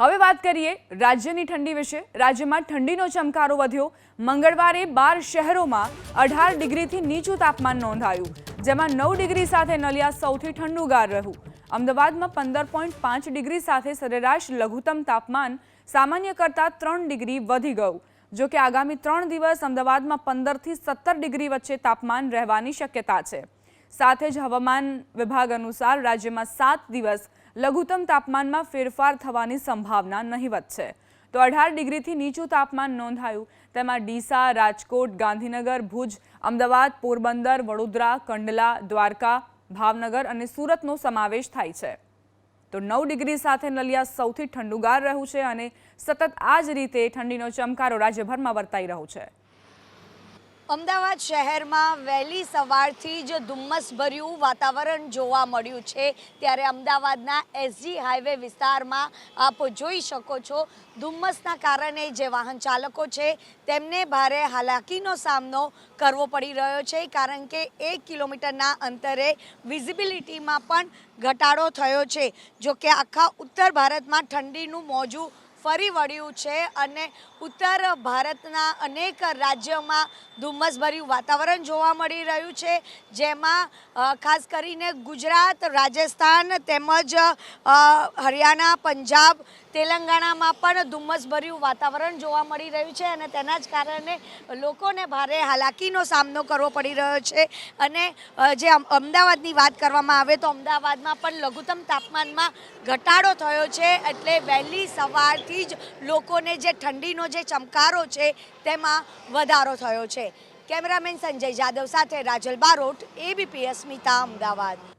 હવે વાત કરીએ રાજ્યની ઠંડી વિશે. રાજ્યમાં ઠંડીનો ચમકારો વધ્યો. મંગળવારે બાર શહેરોમાં અઢાર ડિગ્રીથી નીચું તાપમાન નોંધાયું, જેમાં નવ ડિગ્રી સાથે નલિયા સૌથી ઠંડુગાર રહ્યું. અમદાવાદમાં પંદર પોઈન્ટ પાંચ ડિગ્રી સાથે સરેરાશ લઘુત્તમ તાપમાન સામાન્ય કરતાં ત્રણ ડિગ્રી વધી ગયું. જો કે આગામી ત્રણ દિવસ અમદાવાદમાં પંદરથી સત્તર ડિગ્રી વચ્ચે તાપમાન રહેવાની શક્યતા છે. સાથે જ હવામાન વિભાગ અનુસાર રાજ્યમાં સાત દિવસ લઘુત્તમ તાપમાનમાં ફેરફાર થવાની સંભાવના નહીવત છે. તો અઢાર ડિગ્રીથી નીચું તાપમાન નોંધાયું. તેમાં ડીસા, રાજકોટ, ગાંધીનગર, ભુજ, અમદાવાદ, પોરબંદર, વડોદરા, કંડલા, દ્વારકા, ભાવનગર અને સુરતનો સમાવેશ થાય છે. તો નવ ડિગ્રી સાથે નલિયા સૌથી ઠંડુગાર રહ્યું છે અને સતત આ જ રીતે ઠંડીનો ચમકારો રાજ્યભરમાં વર્તાઈ રહ્યો છે. અમદાવાદ શહેરમાં વહેલી સવારથી જ ધુમ્મસભર્યું વાતાવરણ જોવા મળ્યું છે. ત્યારે અમદાવાદના એસજી હાઈવે વિસ્તારમાં આપ જોઈ શકો છો, ધુમ્મસના કારણે જે વાહન ચાલકો છે, તેમને ભારે હાલાકીનો સામનો કરવો પડી રહ્યો છે, કારણ કે એક કિલોમીટરના અંતરે વિઝિબિલિટીમાં પણ ઘટાડો થયો છે. જો કે આખા ઉત્તર ભારતમાં ઠંડીનું મોજું ફરી વળ્યું છે અને ઉત્તર ભારતના અનેક રાજ્યોમાં ધુમ્મસભર્યું વાતાવરણ જોવા મળી રહ્યું છે, જેમાં ખાસ કરીને ગુજરાત, રાજસ્થાન તેમજ હરિયાણા, પંજાબ, તેલંગાણામાં પણ ધુમ્મસભર્યું વાતાવરણ જોવા મળી રહ્યું છે અને તેના જ કારણે લોકોને ભારે હાલાકીનો સામનો કરવો પડી રહ્યો છે અને જે અમદાવાદની વાત કરવામાં આવે તો અમદાવાદમાં પણ લઘુત્તમ તાપમાનમાં ઘટાડો થયો છે એટલે વહેલી સવારથી જ લોકોને જે ઠંડીનો જે ચમકારો છે, તેમાં વધારો થયો છે. કેમેરામેન સંજય જાદવ સાથે રાજલ બારોટ એબીપી અસ્મિતા અમદાવાદ.